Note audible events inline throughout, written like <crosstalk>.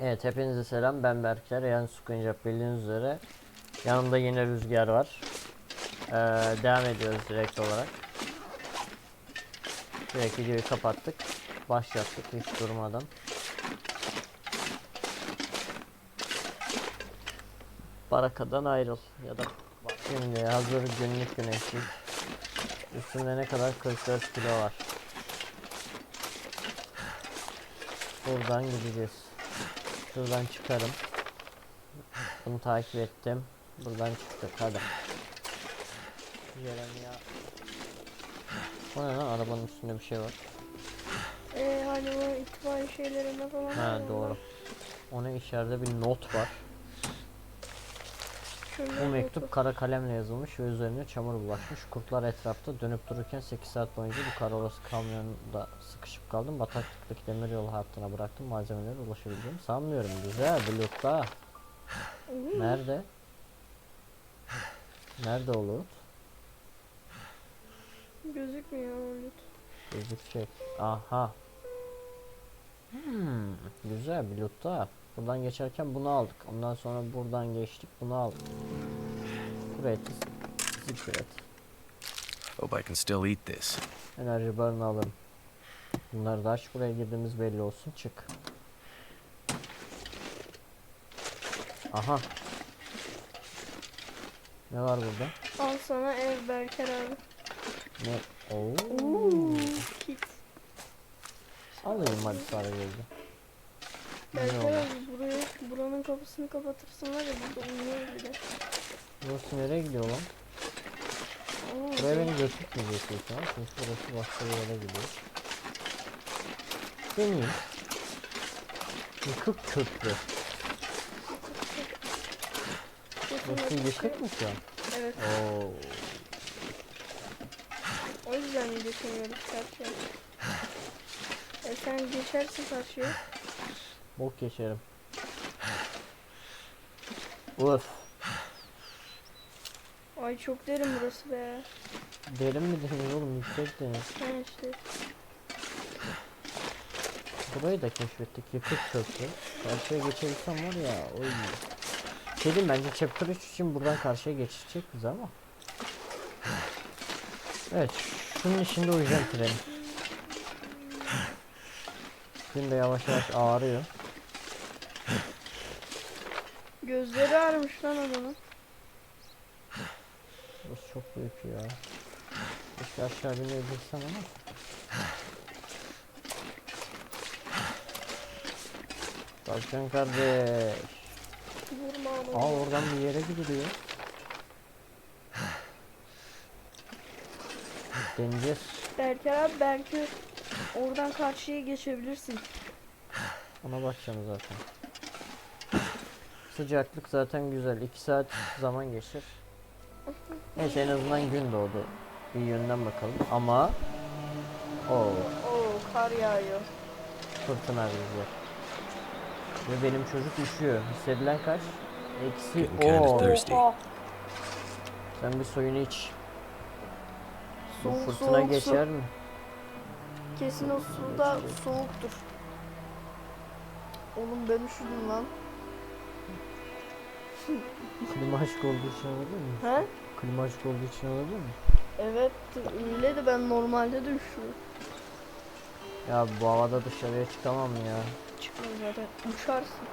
Evet hepinize selam. Ben Berker yani Sukuncap bildiğiniz üzere. Yanımda yine Rüzgar var. Ee, devam ediyoruz direkt olarak. Direkt videoyu kapattık. Başlattık hiç durmadan. Barakadan ayrıl ya da Şimdi hazır günlük güneşlik Üstünde ne kadar 44 kilo var. Buradan gideceğiz Şuradan çıkarım. Bunu takip ettim. Buradan çıktık hadi. Jeremia. O ne lan arabanın üstünde bir şey var. Ee, hani o itfaiye şeylerinde falan. Ha doğru. Ona içeride bir not var. Bu mektup kara kalemle yazılmış ve üzerine çamur bulaşmış. Kurtlar etrafta dönüp dururken 8 saat boyunca bu kara olası kamyonda sıkışıp kaldım. Bataklıktaki demiryolu hattına bıraktım. Malzemelere ulaşabileceğimi sanmıyorum. Güzel, Bulut'ta. Nerede? Nerede o loot? Gözükmüyor Lut. Gözükecek. Aha. Hmm, güzel daha. Buradan geçerken bunu aldık. Ondan sonra buradan geçtik bunu aldık. Great. Secret. Hope I can still eat this. Enerji barını alırım. Bunları da aç. Buraya girdiğimiz belli olsun. Çık. Aha. Ne var burada? Al sana ev Berker abi. Ne? Oo. Uuu. Kit. Alayım hadi sarı gözü. Abi buraya, buranın kapısını kapatırsın var ya burada uyuyor bile. Burası nereye gidiyor lan? Oo, Buraya beni götürtmeyecek büyük ihtimal çünkü burası başka bir yere gidiyor. Deneyeyim. Yıkık köprü. Burası şey- yıkık mı şu an? Evet. Oo. O yüzden geçemiyoruz karşıya. E sen geçersin karşıya. Bok geçerim. Uf. Ay çok derin burası be. Derin mi deniz oğlum yüksek deniz. Ha işte. Burayı da keşfettik yıkık köprü. Karşıya geçebilsem var ya oy. Şey diyeyim, bence chapter 3 için buradan karşıya geçecek bize ama. Evet şunun içinde uyuyacağım treni. Gün de yavaş yavaş ağrıyor. Gözleri ağrımış lan adamın. Burası çok büyük ya. Keşke aşağı binebilsem ama. Tavşan kardeş. Vurma. Aa oradan bir yere gidiliyor. Deneyeceğiz. Berker abi belki oradan karşıya geçebilirsin. Ona bakacağım zaten. Sıcaklık zaten güzel. 2 saat <sighs> zaman geçir. Neyse en azından gün doğdu. Bir yönden bakalım. Ama o Oo kar yağıyor. fırtına rüzgar. Ve benim çocuk üşüyor. Hissedilen kaç? Eksi Getting kinda 10. thirsty. Oha. Sen bir suyunu iç. Bu Soğuk fırtına soğuk su. geçer mi? Kesin o suda soğuktur. Oğlum ben üşüdüm lan. Klima açık olduğu için olabilir mi? He? Klima açık olduğu için olabilir mi? Evet öyle de ben normalde de üşüyorum. Ya bu havada dışarıya çıkamam ya. Çıkmıyor zaten. Uçarsın.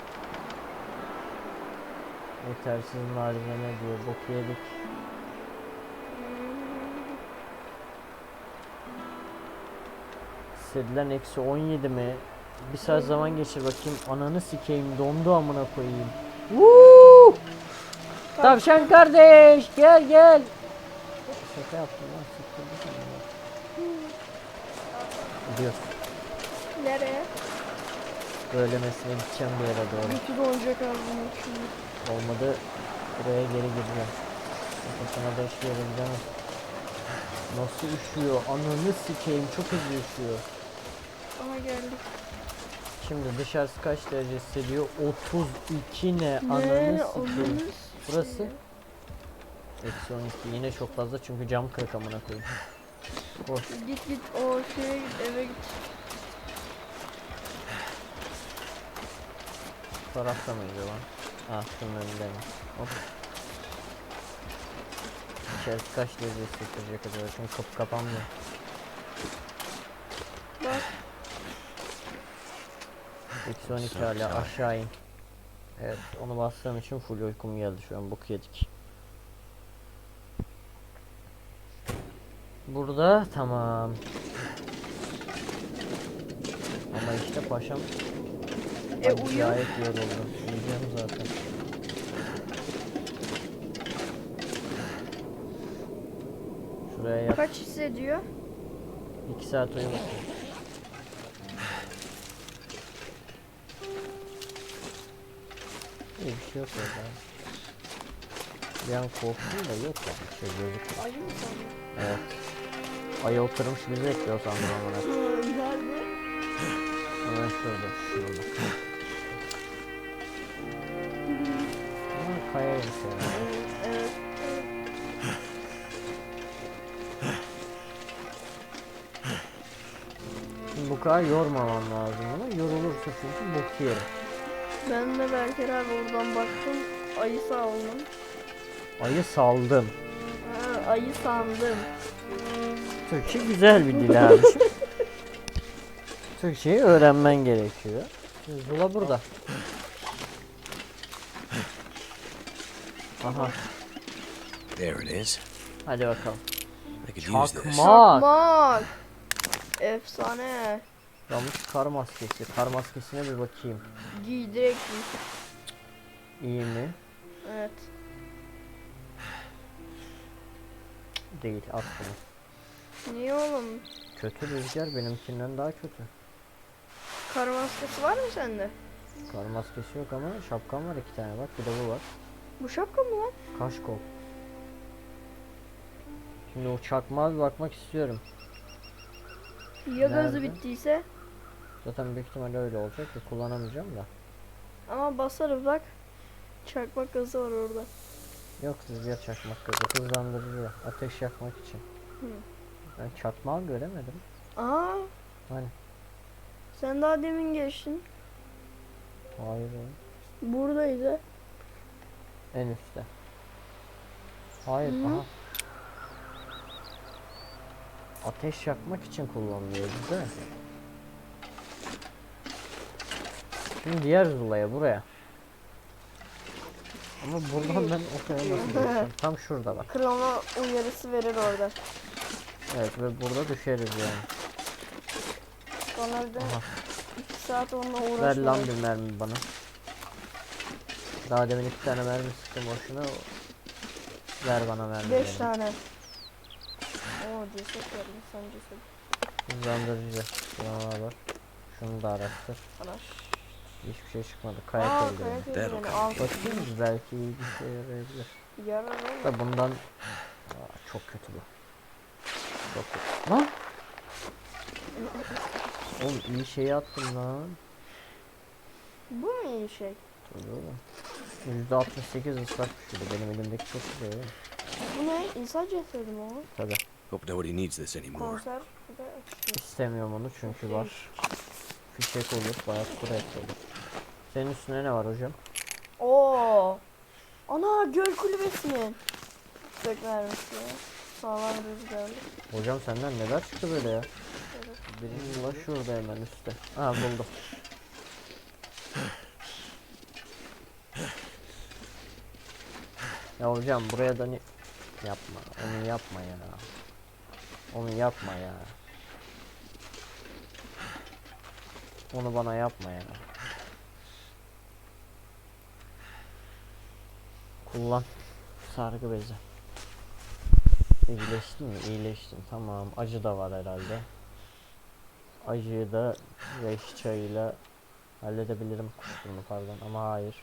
Yetersiz malzeme diyor. Bok yedik. Hissedilen eksi 17 mi? Bir saat zaman geçir bakayım. Ananı sikeyim dondu amına koyayım. Woo! Tavşan kardeş gel gel. Şaka yaptım lan. Gidiyoruz. Nereye? Böylemesine gideceğim bir yere doğru. Götü donacak ağzını şimdi. Olmadı buraya geri gireceğim. Kafasına da işleyelim canım. Nasıl üşüyor? Ananı sikeyim çok hızlı üşüyor. Aha geldik. Şimdi dışarısı kaç derece hissediyor? 32 ne? Ne? Ananı Ananı sikeyim. Burası? Eksi 12 yine çok fazla çünkü cam kırık amına koyayım. Koş. Git git o şeye git eve git. Bu tarafta mıydı lan? Ah şunun önünde mi? Hop. İçerisi kaç derece hissettirecek acaba? Çünkü kapı kapanmıyor. Bak Eksi 12 hala aşağı in. Evet onu bastığım için full uykum geldi şu an boku yedik. Burada tamam. Ama işte paşam e uyu. acayip yoruldum. Uyuyacağım zaten. Şuraya yap. Kaç hissediyor? 2 saat uyu İyi bir şey yok orada. Bir an korktum da yok ya bir şey gözükmüyor. Ayı mı sandın? Evet. Ayı oturmuş bizi bekliyor sandım amına. Nerede? Hemen şurada. Şurada. Ama kayaymış yani. Evet. Şimdi bu kadar yormamam lazım bunu. Yorulursa çünkü bok yerim. Ben de Berker abi oradan baktım. Ayı olun. Ayı saldım. Ha, ayı sandım. Türkçe güzel bir dil abi. <laughs> Türkçeyi öğrenmen gerekiyor. Zula burada. Aha, There it is. hadi bakalım. I could use this. Çakmak. Çakmak. Efsane. Yanlış kar maskesi. Kar maskesine bir bakayım. Giy direkt giy. İyi mi? Evet. Değil. At bunu. Niye oğlum? Kötü rüzgar benimkinden daha kötü. Kar maskesi var mı sende? Kar maskesi yok ama şapkam var iki tane bak. Bir de bu var. Bu şapka mı lan? Kaşkol. Şimdi o çakmağa bir bakmak istiyorum. Ya gazı bittiyse? Zaten büyük ihtimalle öyle olacak ve kullanamayacağım da. Ama basarız bak. Çakmak gazı var orada. Yok rüzgar çakmak gazı hızlandırılıyor. Ateş yakmak için. Hı. Ben çakmağı göremedim. Aa, Hani sen daha demin geçtin. hayır. Buradaydı. En üstte. Hayır Hı. aha. Ateş yakmak için kullanılıyor güzel. Şimdi diğer zulaya buraya. Ama buradan ben <laughs> geçeceğim? Tam şurada bak. Krona uyarısı verir orada. Evet ve burada düşeriz yani. Sonra bir de Aha. 2 saat onunla Ver lan bir mermi bana. Daha demin iki tane mermi sıktım boşuna. Ver bana mermi. 5 tane. Oo ceset var insan ceset. Hızlandırıcı. Şuna var. Şunu da araştır. Anaş. Hiçbir şey çıkmadı. Kayak Aa eldiveni. kayak eldiveni al. Bakayım mı? belki iyi bir şey yarayabilir. Yarar oğlum. Da bundan Aa, çok kötü bu. Çok kötü. Lan! Oğlum iyi şeyi attım lan. Bu mu iyi şey? Tabii oğlum. %68 ıslak düşürdü. Benim elimdeki çok güzel. Bu ne? İnsan cesedi mi o? Tabii. Hope nobody needs this anymore. Konser de İstemiyorum onu çünkü var. Fişek olur, bayağı kuru et olur. Senin üstüne ne var hocam? Oo. Ana göl kulübesinin. Tek vermiş ya. Sağlam rüzgarlı. Hocam senden neler çıktı böyle ya? Evet. Birinci var şurada hemen üstte. Ha buldum. Ya hocam buraya da ne... Yapma. Onu yapma ya. Onu yapma ya. Onu bana yapma ya. Kullan. Sargı bezi. İyileştin mi? İyileştin. Tamam. Acı da var herhalde. Acıyı da yaş çayıyla halledebilirim kusturunu pardon ama hayır.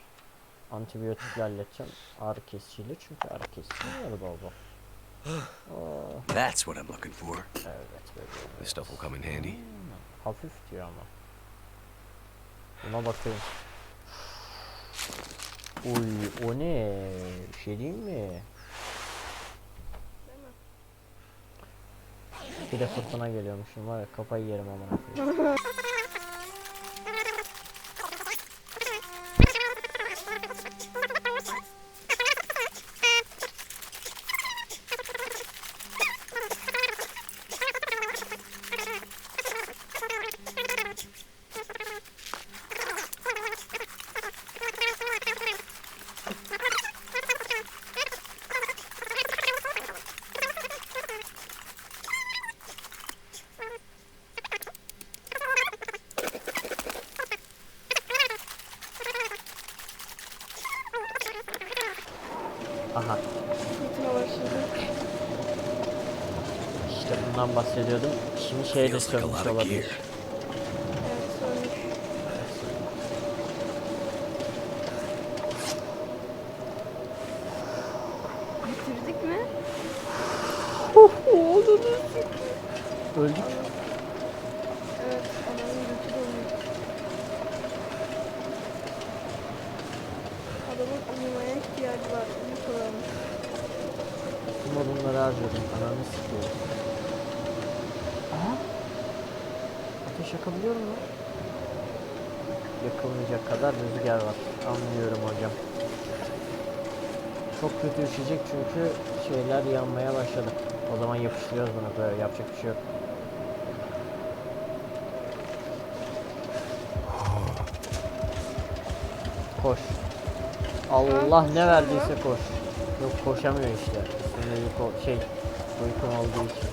Antibiyotikle halledeceğim. Ağrı kesiciyle çünkü ağrı kesici var bol bol. That's what I'm looking for. evet böyle. This stuff will come in handy. Hafif diyor ama. Buna bakayım. Uy o ne? Bir şey diyeyim mi? Bir de fırtına geliyormuşum var ya kafayı yerim amına. <laughs> Fırtına başladı. işte bundan bahsediyordum. Şimdi şey de sönmüş lot of olabilir. gear. Evet sönmüş. Bitirdik mi? Öldük. Evet adamın götü dönüyor. Adamın uyumaya ihtiyacı var. Uyu kuralım. Tüm odunları harcadım. Ananı sıkıyorum. Aha. Ateş yakabiliyorum mu? Yakılmayacak kadar rüzgar var. Anlıyorum hocam. Çok kötü üşüyecek çünkü şeyler yanmaya başladı. O zaman yapıştırıyoruz bunu böyle yapacak bir şey yok. Koş. Allah ne verdiyse koş. Yok koşamıyor işte. Üstünde yük ol- şey uykum olduğu için.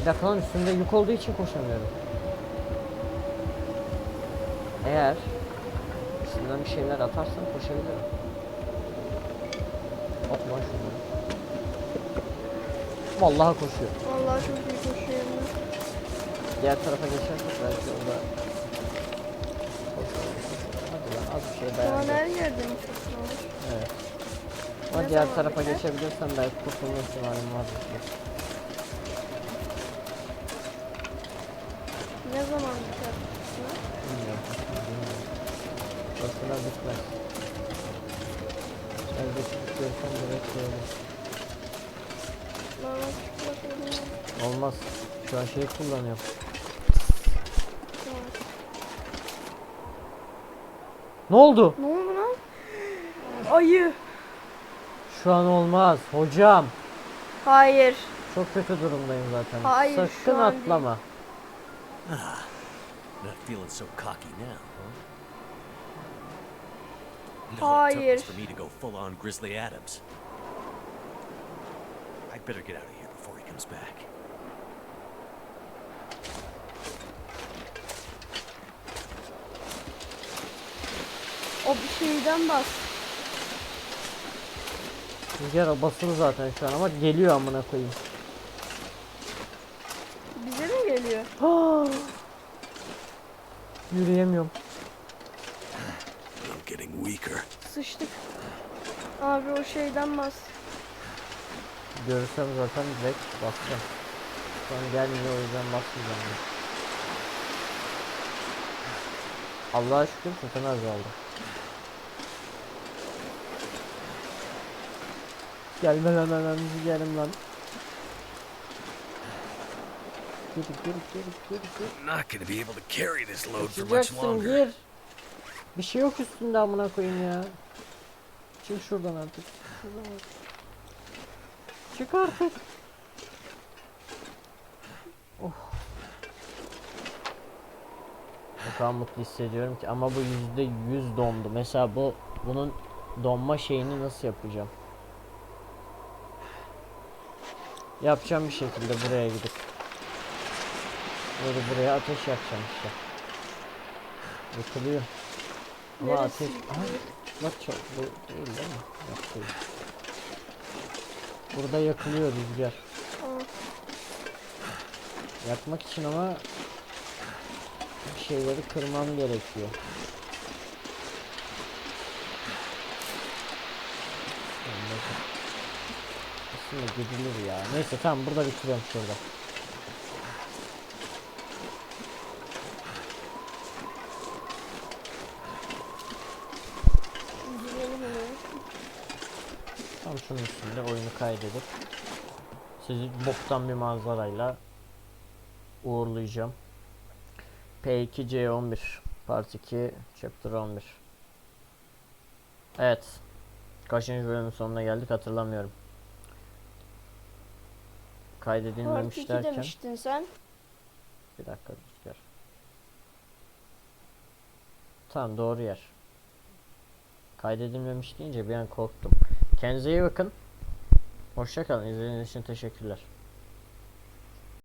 Bir dakika lan üstünde yük olduğu için koşamıyorum. Eğer üstünden bir şeyler atarsan koşabilirim. Atma şunu. Vallahi koşuyor. Vallahi çok iyi koşuyor. Diğer tarafa geçersek belki orada Hadi lan az bir şey Şu an her yerde mi. Ama diğer tarafa geçebilirsen belki kurtulma ihtimalim var. Ne zaman biter? Bilmiyorum. Aslında bitmez. Elbette bitiyorsan direkt söyle. Olmaz. Şu an şeyi kullanıyorum. Ne oldu? Ne oldu lan? Ayı. Şu an olmaz. Hocam. Hayır. Çok kötü durumdayım zaten. Hayır, şu Sakın an değil. atlama. Not feeling so cocky now, huh? No, it took Hayır. this for me to go full on Grizzly Adams. I'd better get out of here before he comes back. O bir şeyden bas. Rüzgar basılı zaten şu an ama geliyor amına koyayım. Bize mi geliyor? Yürüyemiyorum. I'm getting weaker. Sıçtık. Abi o şeyden bas. Görürsem zaten direkt basacağım. An gelmiyor o yüzden basmayacağım. Allah'a şükür zaten azaldı. Gelme lan ananızı yerim lan. Gir gir gir gir gir. I'm not gonna be able to carry this load for much Kaçacaksın longer. gir. Bir şey yok üstünde amına koyayım ya. Çık şuradan artık. Şuradan artık. Çık artık. Oh. O kadar mutlu hissediyorum ki ama bu yüzde yüz dondu. Mesela bu bunun donma şeyini nasıl yapacağım? Yapacağım bir şekilde buraya gidip. Böyle buraya ateş yakacağım işte. Yıkılıyor. Ama Neresi ateş... Aha, bak çok bu değil değil mi? Yok değil. Burada yakılıyor rüzgar. Yakmak için ama bir şeyleri kırmam gerekiyor. Anladım. Aslında gidilir ya. Neyse tamam burada bitiriyorum şurada. Tam şunun üstünde oyunu kaydedip sizi boktan bir manzarayla uğurlayacağım. P2C11 Part 2 Chapter 11 Evet Kaçıncı bölümün sonuna geldik hatırlamıyorum. Kaydedilmemiş Part 2 derken demiştin sen. bir dakika rüzgar. Tamam doğru yer. Kaydedilmemiş deyince bir an korktum. Kendinize iyi bakın. Hoşçakalın. İzlediğiniz için teşekkürler.